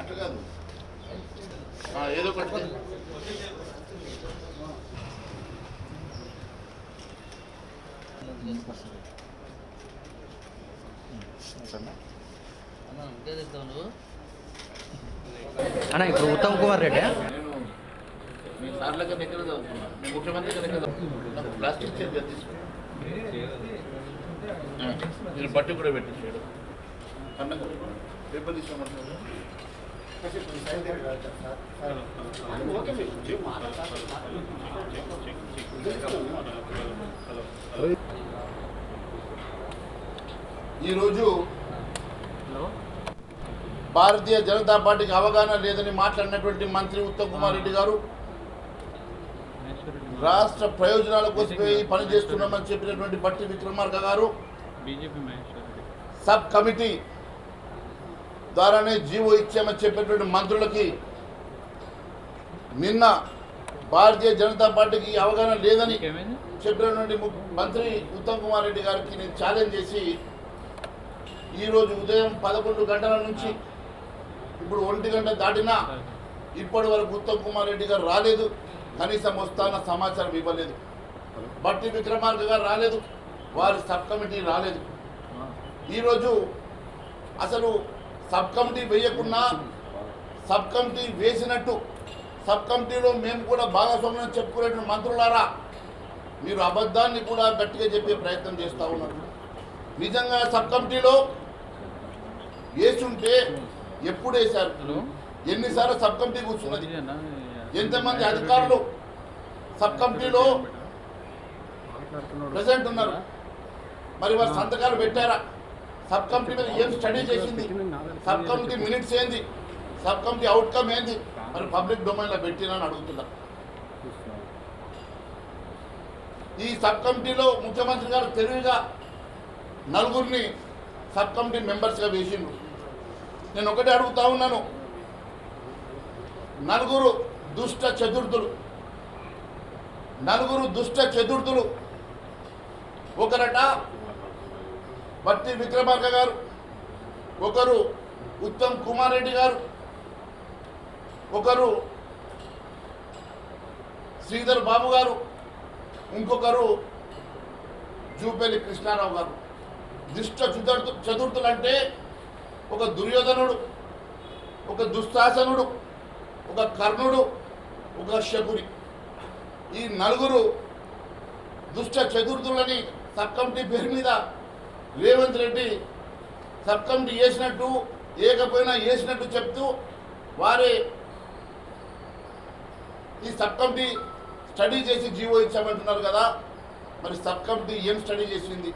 అట్లా కాదు ఆ, ఏదో ఒకటి అన్న ఇప్పుడు ఉత్తమ్ కుమార్ రెడ్డి? నేను మీ సార్ దగ్గర ఎక్కడ చదువుతున్నా మీ ముఖ్యమంత్రి చదువుతున్నా నాకు ప్లాస్టిక్ తీసుకో నేను బట్టి కూడా పెట్టించాడు. అన్న పేపర్ తీసుకోమంటున్నారు ఈరోజు భారతీయ జనతా పార్టీకి అవగాహన లేదని మాట్లాడినటువంటి మంత్రి ఉత్తమ్ కుమార్ రెడ్డి గారు రాష్ట్ర ప్రయోజనాల కోసమే పని చేస్తున్నామని చెప్పినటువంటి బట్టి విక్రమార్క గారు సబ్ కమిటీ ద్వారానే జీవో ఇచ్చామని చెప్పినటువంటి మంత్రులకి నిన్న భారతీయ జనతా పార్టీకి అవగాహన లేదని చెప్పినటువంటి మంత్రి ఉత్తమ్ కుమార్ రెడ్డి గారికి నేను ఛాలెంజ్ చేసి ఈరోజు ఉదయం పదకొండు గంటల నుంచి ఇప్పుడు ఒంటి గంట దాటినా ఇప్పటి వరకు ఉత్తమ్ కుమార్ రెడ్డి గారు రాలేదు. కనీసం వస్తాన సమాచారం ఇవ్వలేదు. బట్టి విక్రమార్క గారు రాలేదు వారి సబ్ కమిటీ రాలేదు. ఈరోజు అసలు సబ్ కమిటీ వేయకున్నా సబ్ కమిటీ వేసినట్టు సబ్ కమిటీలో మేము కూడా భాగస్వామ్యం చెప్పుకునేటువంటి మంత్రులారా మీరు అబద్ధాన్ని కూడా గట్టిగా చెప్పే ప్రయత్నం చేస్తూ ఉన్నారు. నిజంగా సబ్ కమిటీలో వేసుంటే ఎప్పుడు వేశారు? ఎన్నిసార్లు సబ్ కమిటీ కూర్చున్నది? ఎంతమంది అధికారులు సబ్ కమిటీలో ప్రెసెంట్ ఉన్నారు? మరి వారు సంతకాలు పెట్టారా? సబ్ కమిటీ మీద ఏం స్టడీ చేసింది? సబ్ కమిటీ మినిట్స్ ఏంది? సబ్ కమిటీ అవుట్కమ్ ఏంది? మరి పబ్లిక్ డొమైన్లో పెట్టినని అడుగుతున్నా ఈ సబ్ కమిటీలో ముఖ్యమంత్రి గారు తెలివిగా నలుగురిని సబ్ కమిటీ మెంబర్స్గా వేసిండు నేను ఒకటే అడుగుతా ఉన్నాను. నలుగురు దుష్ట చతుర్థులు. నలుగురు దుష్ట చతుర్థులు. ఒకరట బట్టి విక్రమార్క గారు ఒకరు ఉత్తమ్ కుమార్ రెడ్డి గారు ఒకరు శ్రీధర్ బాబు గారు ఇంకొకరు జూపల్లి కృష్ణారావు గారు. దుష్ట చతుర్థు చతుర్థులు అంటే ఒక దుర్యోధనుడు ఒక దుశ్శాసనుడు ఒక కర్ణుడు ఒక శకుని ఈ నలుగురు దుష్ట చతుర్థులని సబ్ కమిటీ పేరు మీద రేవంత్ రెడ్డి సబ్ కమిటీ వేసినట్టు ఏకపోయినా వేసినట్టు చెప్తూ వారే ఈ సబ్ కమిటీ స్టడీ చేసి జీవో ఇచ్చామంటున్నారు కదా. మరి సబ్ కమిటీ ఏం స్టడీ చేసింది?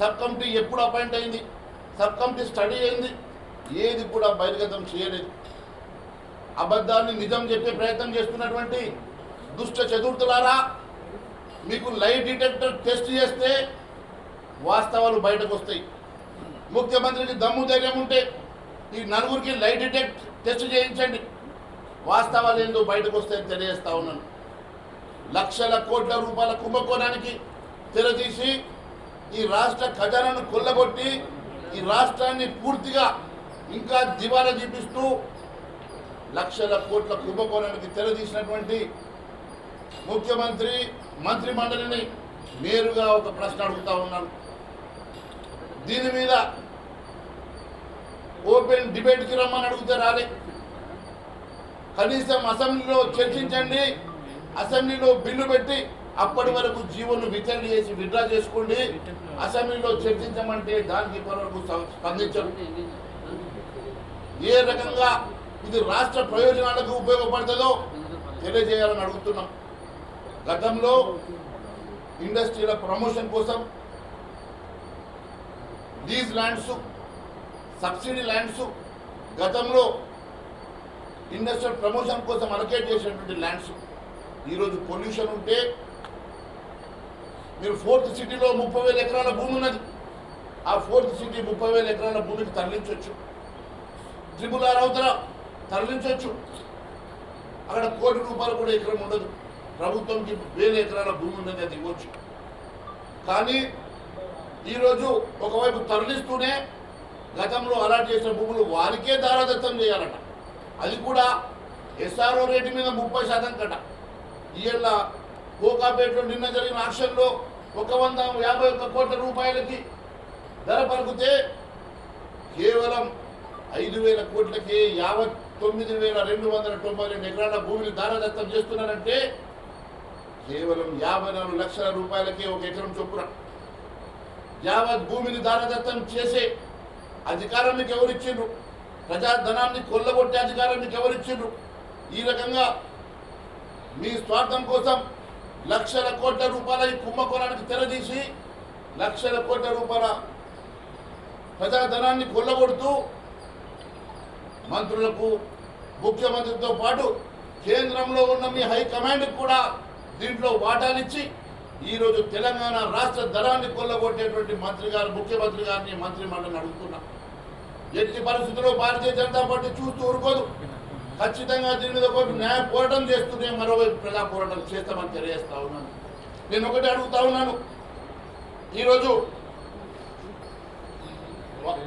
సబ్ కమిటీ ఎప్పుడు అపాయింట్ అయింది? సబ్ కమిటీ స్టడీ అయింది? ఏది కూడా బహిర్గతం చేయలేదు. అబద్ధాన్ని నిజం చెప్పే ప్రయత్నం చేస్తున్నటువంటి దుష్ట చతుర్థులారా మీకు లై డిటెక్టర్ టెస్ట్ చేస్తే వాస్తవాలు బయటకు వస్తాయి. ముఖ్యమంత్రికి దమ్ము ధైర్యం ఉంటే ఈ నలుగురికి లై డిటెక్ట్ టెస్ట్ చేయించండి. వాస్తవాలు ఏందో బయటకు వస్తాయని తెలియజేస్తా ఉన్నాను. లక్షల కోట్ల రూపాయల కుంభకోణానికి తెరదీసి ఈ రాష్ట్ర ఖజానాను కొల్లగొట్టి ఈ రాష్ట్రాన్ని పూర్తిగా ఇంకా దివాలా చూపిస్తూ లక్షల కోట్ల కుంభకోణానికి తెరదీసినటువంటి ముఖ్యమంత్రి మంత్రి మండలిని నేరుగా ఒక ప్రశ్న అడుగుతా ఉన్నాను దీని మీద ఓపెన్ డిబేట్కి రమ్మని అడిగితే రాలే. కనీసం అసెంబ్లీలో చర్చించండి అసెంబ్లీలో బిల్లు పెట్టి అప్పటి వరకు జీవోను విచారణ చేసి విడ్రా చేసుకోండి. అసెంబ్లీలో చర్చించమంటే దానికి ఇప్పటి వరకు స్పందించరు. ఏ రకంగా ఇది రాష్ట్ర ప్రయోజనాలకు ఉపయోగపడుతుందో తెలియజేయాలని అడుగుతున్నాం. గతంలో ఇండస్ట్రీల ప్రమోషన్ కోసం లీజ్ ల్యాండ్స్ సబ్సిడీ ల్యాండ్స్ గతంలో ఇండస్ట్రియల్ ప్రమోషన్ కోసం అలకేట్ చేసినటువంటి ల్యాండ్స్. ఈరోజు పొల్యూషన్ ఉంటే మీరు ఫోర్త్ సిటీలో ముప్పై వేల ఎకరాల భూమి ఉన్నది. ఆ ఫోర్త్ సిటీ ముప్పై వేల ఎకరాల భూమికి తరలించవచ్చు ట్రిపుల్ ఆర్ తరలించవచ్చు. అక్కడ కోటి రూపాయలు కూడా ఎకరం ఉండదు. ప్రభుత్వంకి వేల ఎకరాల భూమి ఉన్నది అది ఇవ్వచ్చు. కానీ ఈరోజు ఒకవైపు తరలిస్తూనే గతంలో అలాట్ చేసిన భూములు వారికే దారాదత్తం చేయాలట. అది కూడా ఎస్ఆర్ఓ రేటు మీద ముప్పై శాతం కట. ఇవాళ కోకాపేటలో నిన్న జరిగిన ఆక్షన్లో ఒక వంద యాభై ఒక్క కోట్ల రూపాయలకి ధర పలుకుతే కేవలం ఐదు వేల కోట్లకే యావత్ తొమ్మిది వేల రెండు వందల తొంభై రెండు ఎకరాల భూమిని దారదత్తం చేస్తున్నారంటే కేవలం యాభై నాలుగు లక్షల రూపాయలకే ఒక ఎకరం చొప్పున. యావత్ భూమిని దారదత్తం చేసే అధికారం మీకు ఎవరిచ్చిండ్రు? ప్రజాధనాన్ని కొల్లగొట్టే అధికారం మీకు ఎవరిచ్చిండ్రు? ఈ రకంగా మీ స్వార్థం కోసం లక్షల కోట్ల రూపాయల ఈ కుంభకోణానికి తెరదీసి లక్షల కోట్ల రూపాయల ప్రజాధనాన్ని కొల్లగొడుతూ మంత్రులకు ముఖ్యమంత్రితో పాటు కేంద్రంలో ఉన్న మీ హైకమాండ్కి కూడా దీంట్లో వాటానిచ్చి ఈరోజు తెలంగాణ రాష్ట్ర దళాన్ని కొల్లగొట్టేటువంటి మంత్రి గారు ముఖ్యమంత్రి గారిని మంత్రి మండలిని అడుగుతున్నా. ఎట్టి పరిస్థితుల్లో భారతీయ జనతా పార్టీ చూస్తూ ఊరుకోదు. ఖచ్చితంగా దీని మీద ఒక న్యాయ పోరాటం చేస్తూనే మరోవైపు ప్రజా పోరాటం చేస్తామని తెలియజేస్తా ఉన్నాను. నేను ఒకటి అడుగుతా ఉన్నాను. ఈరోజు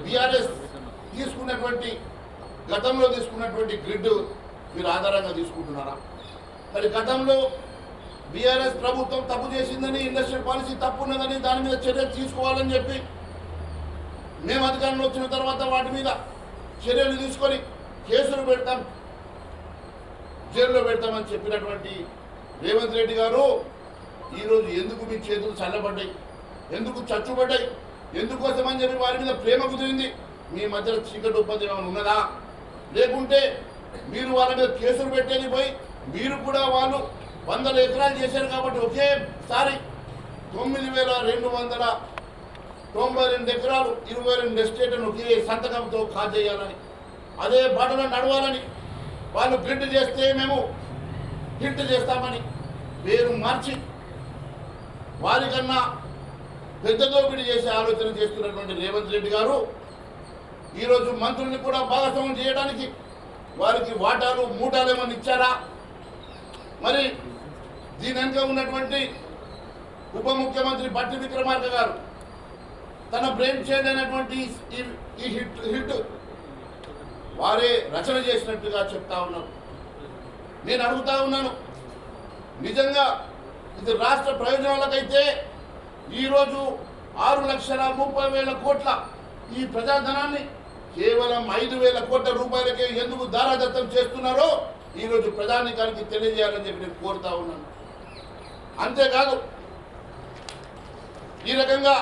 బీఆర్ఎస్ తీసుకున్నటువంటి గతంలో తీసుకున్నటువంటి గ్రిడ్ మీరు ఆధారంగా తీసుకుంటున్నారా? మరి గతంలో బీఆర్ఎస్ ప్రభుత్వం తప్పు చేసిందని ఇండస్ట్రియల్ పాలసీ తప్పు ఉన్నదని దాని మీద చర్యలు తీసుకోవాలని చెప్పి మేము అధికారంలో వచ్చిన తర్వాత వాటి మీద చర్యలు తీసుకొని కేసులు పెడతాం జైల్లో పెడతామని చెప్పినటువంటి రేవంత్ రెడ్డి గారు ఈరోజు ఎందుకు మీ చేతులు చల్లబడ్డాయి? ఎందుకు చచ్చుబడ్డాయి? ఎందుకోసం అని చెప్పి వారి మీద ప్రేమ కుదిరింది? మీ మధ్యలో చీకటి ఉపద్రవం ఉన్నదా? లేకుంటే మీరు వాళ్ళ మీద కేసులు పెట్టేది పోయి మీరు కూడా వాళ్ళు వందల ఎకరాలు చేశారు కాబట్టి ఒకేసారి తొమ్మిది వేల రెండు వందల తొంభై రెండు ఎకరాలు ఇరవై రెండు ఎస్టేట్లను ఒకే సంతకంతో కాజేయాలని అదే బాటలో నడవాలని వాళ్ళు గ్రిడ్ చేస్తే మేము హిట్ చేస్తామని పేరు మార్చి వారికన్నా పెద్ద దోపిడీ చేసే ఆలోచన చేస్తున్నటువంటి రేవంత్ రెడ్డి గారు ఈరోజు మంత్రుల్ని కూడా భాగస్వామ్యం చేయడానికి వారికి వాటాలు మూటాలు ఏమన్నా ఇచ్చారా? మరి దీని వెనుక ఉన్నటువంటి ఉప ముఖ్యమంత్రి బట్టి విక్రమార్క గారు తన బ్రెయిన్ షేడ్ అయినటువంటి ఈ- ఈ హిట్ హిట్ వారే రచన చేసినట్టుగా చెప్తా ఉన్నారు. నేను అడుగుతా ఉన్నాను నిజంగా ఇది రాష్ట్ర ప్రయోజనాలకైతే ఈరోజు ఆరు లక్షల ముప్పై వేల కోట్ల ఈ ప్రజాధనాన్ని కేవలం ఐదు వేల కోట్ల రూపాయలకే ఎందుకు దారాదత్తం చేస్తున్నారో ఈరోజు ప్రధానికానికి తెలియజేయాలని చెప్పి నేను కోరుతా ఉన్నాను. అంతేకాదు ఈ రకంగా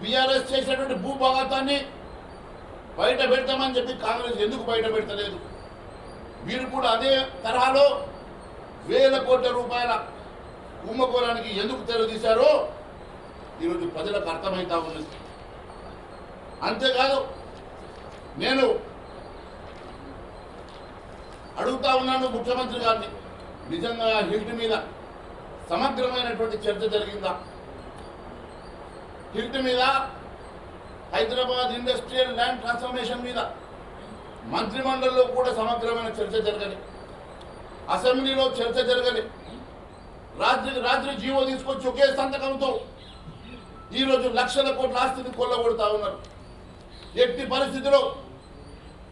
బీఆర్ఎస్ చేసినటువంటి భూభాగతాన్ని బయట పెడతామని చెప్పి కాంగ్రెస్ ఎందుకు బయట పెడతలేదు? వీరు కూడా అదే తరహాలో వేల కోట్ల రూపాయల కుంభకోణానికి ఎందుకు తెరదీశారో ఈరోజు ప్రజలకు అర్థమవుతా ఉన్నది అంతేకాదు నేను అడుగుతా ఉన్నాను ముఖ్యమంత్రి గారిని. నిజంగా హిల్ట్ మీద సమగ్రమైనటువంటి చర్చ జరిగిందా? హిల్ట్ మీద హైదరాబాద్ ఇండస్ట్రియల్ ల్యాండ్ ట్రాన్స్ఫర్మేషన్ మీద మంత్రిమండలిలో కూడా సమగ్రమైన చర్చ జరగని అసెంబ్లీలో చర్చ జరగని రాత్రి రాత్రి జీవో తీసుకొచ్చి ఒకే సంతకంతో ఈరోజు లక్షల కోట్ల ఆస్తిని కొల్లగొడతా ఉన్నారు. ఎట్టి పరిస్థితిలో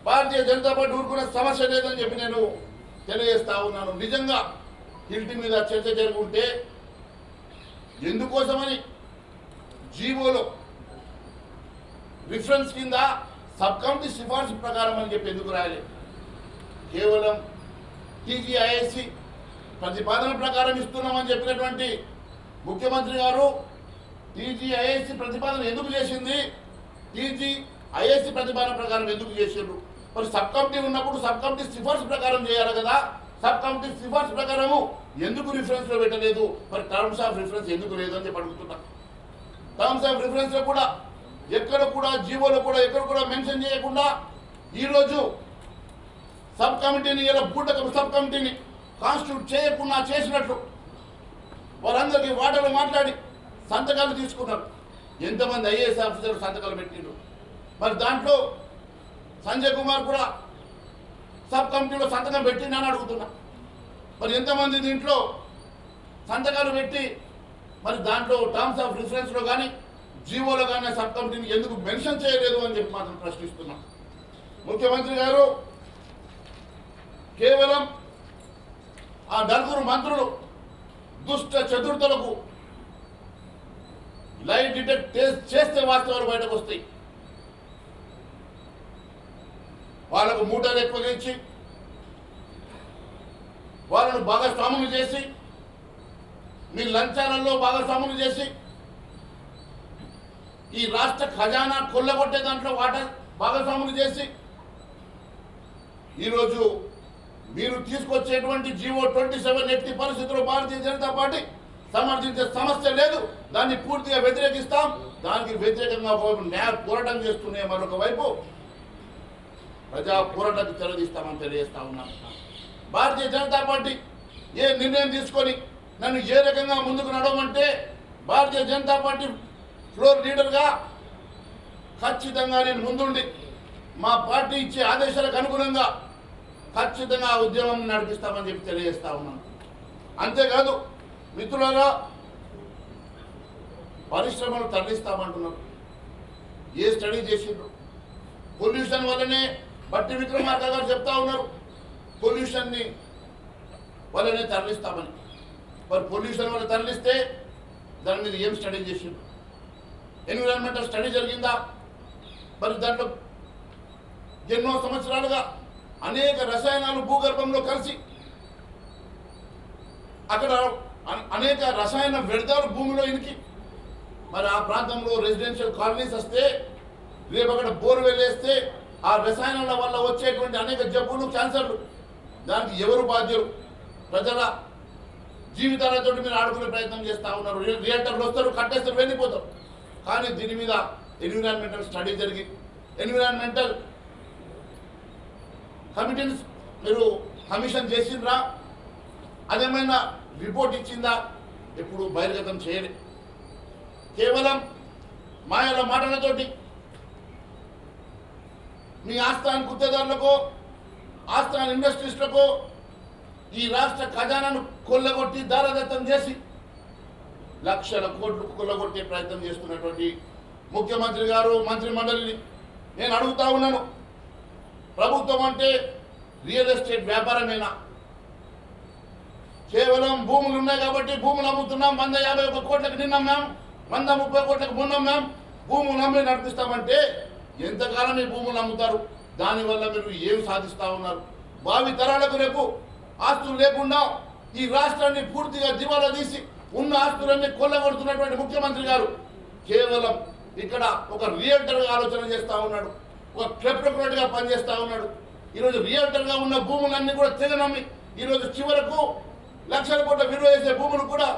భారతీయ జనతా పార్టీ ఊరుకునే సమస్య లేదని చెప్పి నేను తెలియజేస్తా ఉన్నాను. నిజంగా ఇంటి మీద చర్చ జరుగుంటే ఎందుకోసమని జీవోలో రిఫరెన్స్ కింద సబ్ కమిటీ సిఫార్సు ప్రకారం అని చెప్పి ఎందుకు రాయాలి? కేవలం టీజీఐఎస్సి ప్రతిపాదన ప్రకారం ఇస్తున్నామని చెప్పినటువంటి ముఖ్యమంత్రి గారు టీజీఐఎస్సి ప్రతిపాదన ఎందుకు చేసింది? టీజీ ఐఎస్సి ప్రతిపాదన ప్రకారం ఎందుకు చేసిండ్రు? మరి సబ్ కమిటీ ఉన్నప్పుడు సబ్ కమిటీ సిఫార్సు ప్రకారం చేయాలి కదా. సబ్ కమిటీ సిఫార్సు ప్రకారము ఎందుకు రిఫరెన్స్లో పెట్టలేదు? మరి టర్మ్స్ ఆఫ్ రిఫరెన్స్ ఎందుకు లేదు అని చెప్పి అడుగుతున్నా. టర్మ్స్ ఆఫ్ రిఫరెన్స్లో కూడా ఎక్కడ కూడా జీవోలో కూడా ఎక్కడ కూడా మెన్షన్ చేయకుండా ఈరోజు సబ్ కమిటీని ఇలా బూటకపు సబ్ కమిటీని కాన్స్టిట్యూట్ చేయకుండా చేసినట్లు. వారందరికీ వాటలు మాట్లాడి సంతకాలు తీసుకున్నారు. ఎంతమంది ఐఏఎస్ ఆఫీసర్లు సంతకాలు పెట్టిండ్రు? మరి దాంట్లో సంజయ్ కుమార్ కూడా సబ్ కమిటీలో సంతకం పెట్టిండని అడుగుతున్నా. మరి ఎంతమంది దీంట్లో సంతకాలు పెట్టి మరి దాంట్లో టర్మ్స్ ఆఫ్ రిఫరెన్స్లో కానీ జీవోలో కానీ సబ్ కమిటీని ఎందుకు మెన్షన్ చేయలేదు అని చెప్పి మాత్రం ప్రశ్నిస్తున్నా. ముఖ్యమంత్రి గారు కేవలం ఆ నలుగురు మంత్రులు దుష్ట చతుర్థులకు లైట్ డిటెక్ట్ టెస్ట్ చేస్తే వాస్తవాలు బయటకు వస్తాయి. వాళ్ళకు మూటలు ఎక్కువ ఇచ్చి వాళ్ళను భాగస్వాములు చేసి మీ లంచాలలో భాగస్వాములు చేసి ఈ రాష్ట్ర ఖజానా కొల్లగొట్టే దాంట్లో వాటా భాగస్వాములు చేసి ఈరోజు మీరు తీసుకొచ్చేటువంటి జీవో ట్వంటీ సెవెన్ ఎట్టి పరిస్థితుల్లో భారతీయ జనతా పార్టీ సమర్థించే సమస్య లేదు. దాన్ని పూర్తిగా వ్యతిరేకిస్తాం. దానికి వ్యతిరేకంగా ఒకవైపు న్యాయ పోరాటం చేస్తూనే మరొక వైపు ప్రజా పోరాటానికి తెరదీస్తామని తెలియజేస్తా ఉన్నాం. భారతీయ జనతా పార్టీ ఏ నిర్ణయం తీసుకొని నన్ను ఏ రకంగా ముందుకు నడవమంటే భారతీయ జనతా పార్టీ ఫ్లోర్ లీడర్గా ఖచ్చితంగా నేను ముందుండి మా పార్టీ ఇచ్చే ఆదేశాలకు అనుగుణంగా ఖచ్చితంగా ఆ ఉద్యమం నడిపిస్తామని చెప్పి తెలియజేస్తా ఉన్నాను. అంతేకాదు మిత్రులారా పరిశ్రమలు తరలిస్తామంటున్నారు. ఏ స్టడీ చేసిండ్రు? పొల్యూషన్ వల్లనే బట్టి విక్రమార్క గారు చెప్తా ఉన్నారు. పొల్యూషన్ని వల్లనే తరలిస్తామని. మరి పొల్యూషన్ వల్ల తరలిస్తే దాని మీద ఏం స్టడీ చేసిండ్రు? ఎన్విరాన్మెంటల్ స్టడీ జరిగిందా? మరి దాంట్లో ఎన్నో సంవత్సరాలుగా అనేక రసాయనాలు భూగర్భంలో కలిసి అక్కడ అనేక రసాయన వ్యర్థాలు భూమిలో ఇనికి. మరి ఆ ప్రాంతంలో రెసిడెన్షియల్ కాలనీస్ వస్తే రేపు అక్కడ బోర్ వెళ్ళేస్తే ఆ రసాయనాల వల్ల వచ్చేటువంటి అనేక జబ్బులు క్యాన్సర్లు. దానికి ఎవరు బాధ్యులు? ప్రజల జీవితాలతో మీరు ఆడుకునే ప్రయత్నం చేస్తూ ఉన్నారు. రియాక్టర్లు వస్తారు కట్టేస్తారు వెళ్ళిపోతారు. కానీ దీని మీద ఎన్విరాన్మెంటల్ స్టడీ జరిగి ఎన్విరాన్మెంటల్ కమిటీని మీరు కమిషన్ చేసిండ్రా? అదేమైనా రిపోర్ట్ ఇచ్చిందా? ఎప్పుడు బహిర్గతం చేయలే. కేవలం మాయల మాటలతోటి మీ ఆస్థాన్ గుత్తదారులకు ఆస్థాన్ ఇండస్ట్రీస్లకు ఈ రాష్ట్ర ఖజానాను కొల్లగొట్టి దారదత్తం చేసి లక్షల కోట్లు కొల్లగొట్టే ప్రయత్నం చేస్తున్నటువంటి ముఖ్యమంత్రి గారు మంత్రి మండలిని నేను అడుగుతా ఉన్నాను. ప్రభుత్వం అంటే రియల్ ఎస్టేట్ వ్యాపారమేనా? కేవలం భూములు ఉన్నాయి కాబట్టి భూములు అమ్ముతున్నాం. వంద యాభై ఒక కోట్లకు నిన్న అమ్మాం వంద ముప్పై కోట్లకు మొన్న అమ్మాం భూములు అమ్మి నడిపిస్తామంటే ఎంతకాలం ఈ భూములు అమ్ముతారు? దానివల్ల మీరు ఏం సాధిస్తా ఉన్నారు? భావి తరాలకు రేపు ఆస్తులు లేకుండా ఈ రాష్ట్రాన్ని పూర్తిగా దివాలా తీసి ఉన్న ఆస్తులన్నీ కొల్లగొడుతున్నటువంటి ముఖ్యమంత్రి గారు కేవలం ఇక్కడ ఒక రియల్టర్గా ఆలోచన చేస్తూ ఉన్నాడు. ఒక క్లెప్టోక్రాట్గా పనిచేస్తూ ఉన్నాడు. ఈరోజు రియల్టర్గా ఉన్న భూములన్నీ కూడా తెగనమ్మి ఈరోజు చివరకు లక్షల కోట్ల విలువ చేసే భూములు కూడా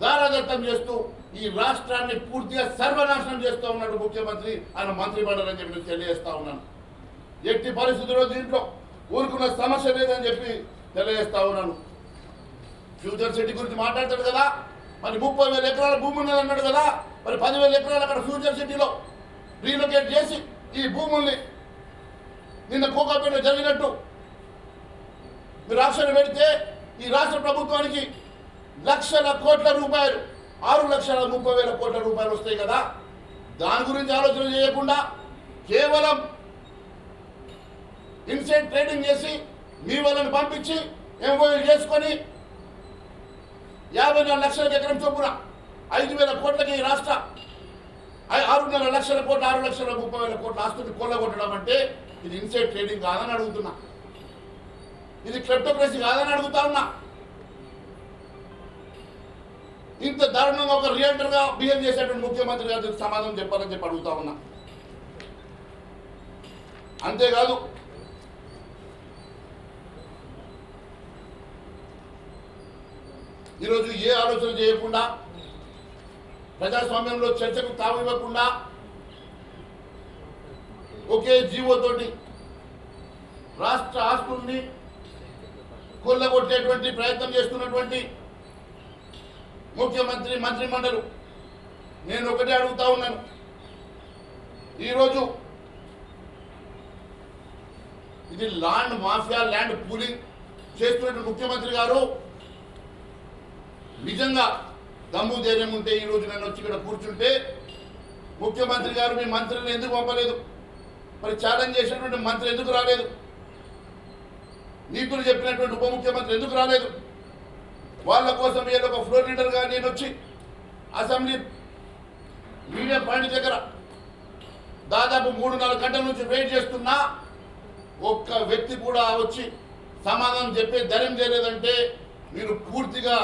దారాదత్తం చేస్తూ ఈ రాష్ట్రాన్ని పూర్తిగా సర్వనాశనం చేస్తూ ఉన్నాడు ముఖ్యమంత్రి ఆయన మంత్రి మండలని చెప్పి నేను తెలియజేస్తా ఉన్నాను. ఎట్టి పరిస్థితుల్లో దీంట్లో ఊరుకున్న సమస్య లేదని చెప్పి తెలియజేస్తా ఉన్నాను. ఫ్యూచర్ సిటీ గురించి మాట్లాడతాడు కదా? మరి ముప్పై వేల ఎకరాల భూమి ఉన్నది అన్నాడు కదా? మరి పదివేల ఎకరాలు అక్కడ ఫ్యూచర్ సిటీలో రీలొకేట్ చేసి ఈ భూముల్ని నిన్న కోకాపేట జరిగినట్టు మీరు ఆప్షన్ పెడితే ఈ రాష్ట్ర ప్రభుత్వానికి లక్షల కోట్ల రూపాయలు ఆరు లక్షల ముప్పై వేల కోట్ల రూపాయలు వస్తాయి కదా. దాని గురించి ఆలోచన చేయకుండా కేవలం ఇన్సైడ్ ట్రేడింగ్ చేసి మీ వాళ్ళని పంపించి ఎంఓఎల్ చేసుకొని యాభై నాలుగు లక్షల ఎకరం చొప్పున ఐదు వేల కోట్లకి ఈ రాష్ట్ర ఆరున్నర లక్షల కోట్ల ఆరు లక్షల ముప్పై వేల కోట్ల ఆస్తుని కొల్లగొట్టడం అంటే ఇది ఇన్సైడ్ ట్రేడింగ్ కాదని అడుగుతున్నా. ఇది క్రిప్టోక్రసీ కాదని అడుగుతా ఉన్నా. ఇంత దారుణంగా ఒక రియల్టర్గా బిహేవ్ చేసేటువంటి ముఖ్యమంత్రి గారు సమాధానం చెప్పాలని చెప్పి అడుగుతా ఉన్నా. అంతేకాదు ఈరోజు ఏ ఆలోచన చేయకుండా ప్రజాస్వామ్యంలో చర్చకు తావు ఇవ్వకుండా ఒకే జీవోతోటి రాష్ట్ర ఆస్తుల్ని కొల్లగొట్టేటువంటి ప్రయత్నం చేస్తున్నటువంటి ముఖ్యమంత్రి మంత్రి మండలి నేను ఒకటే అడుగుతా ఉన్నాను. ఈరోజు ఇది ల్యాండ్ మాఫియా ల్యాండ్ పూలింగ్ చేస్తున్నటువంటి ముఖ్యమంత్రి గారు నిజంగా దమ్ము ధైర్యం ఉంటే ఈరోజు నన్ను వచ్చి ఇక్కడ కూర్చుంటే ముఖ్యమంత్రి గారు మీ మంత్రిని ఎందుకు పంపలేదు? మరి ఛాలెంజ్ చేసినటువంటి మంత్రి ఎందుకు రాలేదు? నీతులు చెప్పినటువంటి ఉప ముఖ్యమంత్రి ఎందుకు రాలేదు? వాళ్ళ కోసం ఏదో ఒక ఫ్లోర్ లీడర్గా నేను వచ్చి అసెంబ్లీ మీడియా పాయింట్ దగ్గర దాదాపు మూడు నాలుగు గంటల నుంచి వెయిట్ చేస్తున్నా ఒక్క వ్యక్తి కూడా వచ్చి సమాధానం చెప్పే ధైర్యం చేయలేదంటే మీరు పూర్తిగా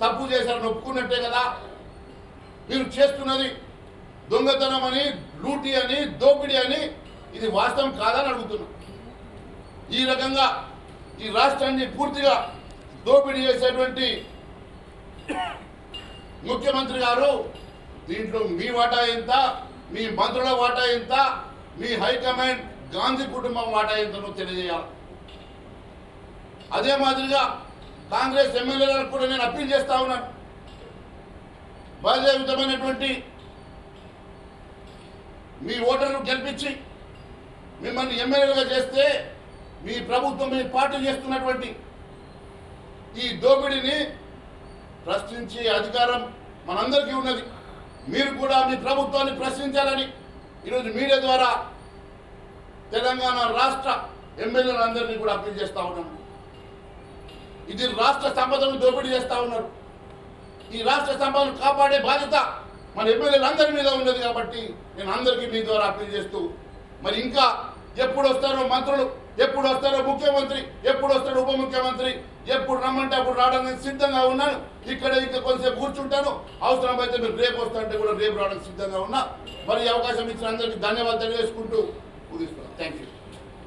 తప్పు చేశారని ఒప్పుకున్నట్టే కదా? మీరు చేస్తున్నది దొంగతనం అని లూటీ అని దోపిడీ అని ఇది వాస్తవం కాదని అడుగుతున్నా. ఈ రకంగా ఈ రాష్ట్రాన్ని పూర్తిగా దోపిడీ చేసేటువంటి ముఖ్యమంత్రి గారు దీంట్లో మీ వాటా ఎంత మీ మంత్రుల వాటా ఎంత మీ హైకమాండ్ గాంధీ కుటుంబం వాటా ఎంతనో తెలియజేయాలి. అదే మాదిరిగా కాంగ్రెస్ ఎమ్మెల్యేలకు కూడా నేను అప్పీల్ చేస్తా ఉన్నాను. బాధ్యతమైనటువంటి మీ ఓటర్లు గెలిపించి మిమ్మల్ని ఎమ్మెల్యేలుగా చేస్తే మీ ప్రభుత్వం మీ పార్టీ చేస్తున్నటువంటి ఈ దోపిడీని ప్రశ్నించే అధికారం మనందరికీ ఉన్నది. మీరు కూడా మీ ప్రభుత్వాన్ని ప్రశ్నించాలని ఈరోజు మీడియా ద్వారా తెలంగాణ రాష్ట్ర ఎమ్మెల్యేలందరినీ కూడా అప్పీల్ చేస్తూ ఉన్నాను ఇది రాష్ట్ర సంపదను దోపిడీ చేస్తూ ఉన్నారు. ఈ రాష్ట్ర సంపదను కాపాడే బాధ్యత మన ఎమ్మెల్యేలందరి మీద ఉన్నది కాబట్టి నేను అందరికీ మీ ద్వారా అప్పీల్ చేస్తూ మరి ఇంకా ఎప్పుడు వస్తారో మంత్రులు ఎప్పుడు వస్తారో ముఖ్యమంత్రి ఎప్పుడు వస్తాడో ఉప ముఖ్యమంత్రి ఎప్పుడు రమ్మంటే అప్పుడు రావడానికి సిద్ధంగా ఉన్నాను. ఇక్కడ ఇంకా కొంతసేపు కూర్చుంటాను. అవసరమైతే మీరు రేపు వస్తారంటే కూడా రేపు రావడానికి సిద్ధంగా ఉన్నా. మరి అవకాశం ఇచ్చిన అందరికీ ధన్యవాదాలు తెలియజేసుకుంటూ ముగిస్తున్నాను థ్యాంక్ యూ